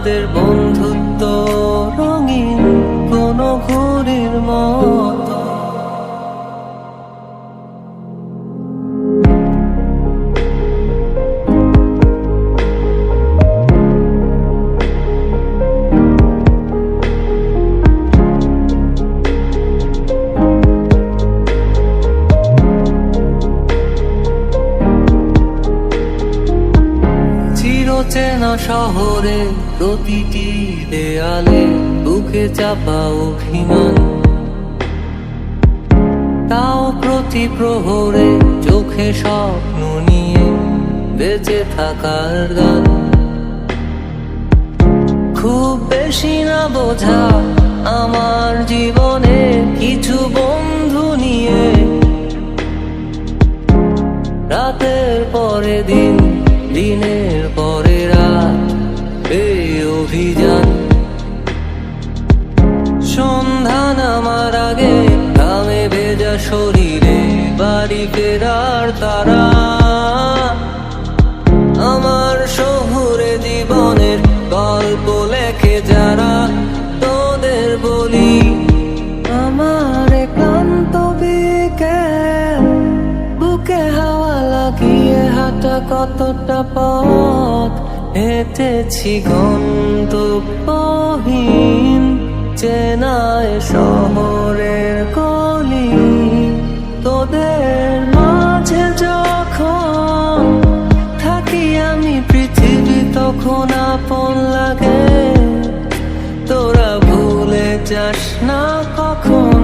আমাদের বন্ধুত্ব রঙিন। চিরচেনা শহরে প্রতিটি দেয়ালে বুকে চাপা অভিমান। তাও প্রতি প্রহরে চোখে স্বপ্ন নিয়ে বেঁচে থাকার গান। খুব বেশি না বোঝা আমার জীবনে কিছু বন্ধু নিয়ে। রাতের পরে দিন, দিনের ঘামে শরীরে বাড়ি ফেরার তারা। আমার শহুরে জীবনের গল্প লেখে যারা, তোদের বলি, আমার ক্লান্ত বুকে হাওয়া লাগিয়ে হাঁটা কতটা পথ? হেঁটেছি গন্তব্যহীন চেনায় শহরের যাস না কখনো?